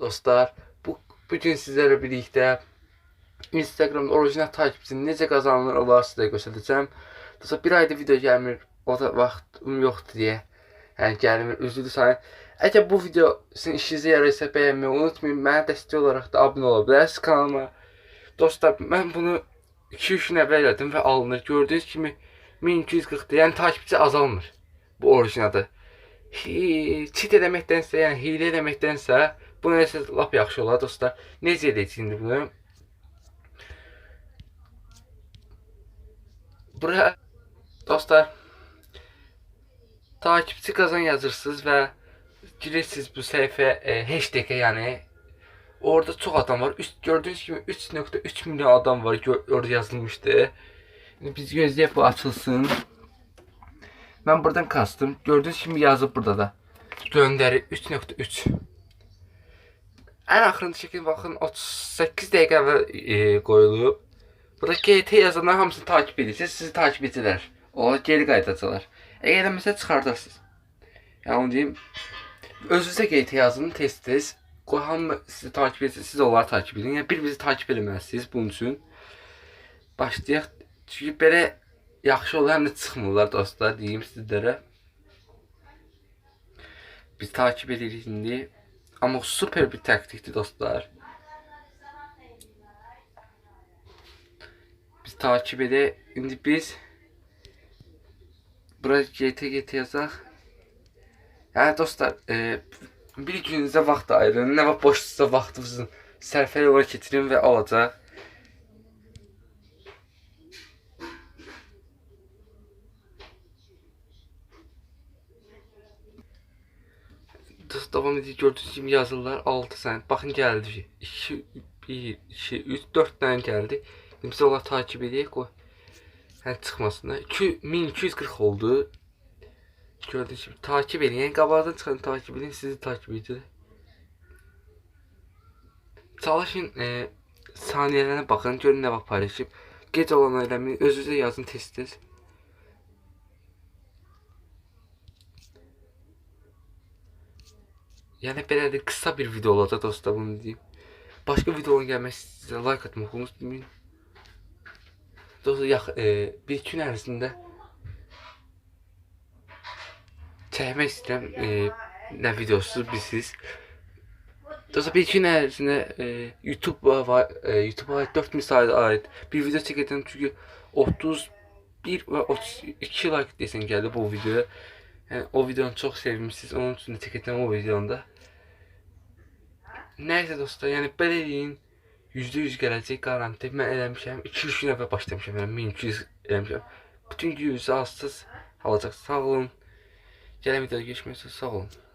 Dostlar, bu bugün sizlerle birlikte Instagram'da orijinal takipçinin necə qazanılır olar sizə göstərəcəm. Dostlar, bir ayda video gəlmir, o da vaxtım yoxdur deyə. Yəni gəlmir, üzrlü sayın. Əgər bu video sizin işinizə yarayırsa bəyənməyi unutmayın. Mənə dəstək olaraq da abunə ola bilərsiniz kanalıma. Dostlar, mən bunu 2-3 gün əvvəl elədim və alınır. Gördüyünüz kimi 1240-dır. Yəni takipçi azalmır bu orijinalda. Çit eləməkdənsə, yəni hiylə eləməkdənsə bu nəsə lap yaxşı olar dostlar. Necə edəcəyik indi bunu? Bura dostlar takipçi qazan yazırsınız və girirsiniz bu səhifə e, hashtag-ə, orada çox adam var. Üst gördüyünüz kimi 3.3 milyon adam var orada yazılmışdı. İndi biz gözləyək bu açılsın. Mən buradan kastım. Gördüyünüz kimi yazıb burada da. Göndəri 3.3. Ən axırıncı şəkil baxın 38 dəqiqə əvvəl e, qoyulub. Burada GT yazanlar hamısını takip edirsiniz. Sizi takip edəcəklər. Onlar geri qayıdacaqlar. Əgər eləməsə çıxardarsınız. Yəni onu deyim. Özünüzə GT yazın tez-tez. Qoy hamı sizi takip etsin, siz onları takip edin. Yəni bir-birinizi takip eləməlisiniz bunun üçün. Başlayaq. Çünki belə yaxşı olur, həm də çıxmırlar dostlar, deyim sizlərə. Biz takip edirik indi. Amma super bir taktikdir dostlar. Biz takip edək. İndi biz bura GT GT yazaq. Yəni dostlar, e, bir gününüzə vaxt ayırın. Nə vaxt boşdursa vaxtınızı sərfəli olaraq keçirin və alacaq. Davam edib gördüyünüz kimi yazırlar 6 sən. Baxın gəldi. 2 1 2 3 4 dənə gəldi. Biz onları takip edək qoy. Hə çıxmasınlar. 2240 oldu. Gördüyünüz kimi takip edin. Yəni qabaqdan çıxan takip edin, sizi takip edir. Çalışın e, saniyələrə baxın, görün nə vaxt paylaşıb. Gec olan eləməyin, özünüzə yazın tez-tez. Yəni belə də qısa bir video olacaq dostlar bunu deyim. Başqa videonun gəlməsi sizə like atmaq unutmayın. Dostlar yax, e, bir gün ərzində çəkmək istəyirəm e, nə videosu bilsiz. Dostlar bir gün ərzində e, YouTube var, e, YouTube'a aid 4000 sayıda aid bir video çəkəcəm çünki 31 və 32 like desən gəldi bu videoya. Yəni o videonu çox sevmişsiniz. Onun də çəkəcəm o videonda. Nəysə dostlar, yəni belə deyin. %100 gələcək garanti. Mən eləmişəm. 2-3 gün əvvəl başlamışam. Yəni 1200 eləmişəm. Bütün gününüzü alsız alacaq. Sağ olun. Gələn videoda görüşmək üzrə. Sağ olun.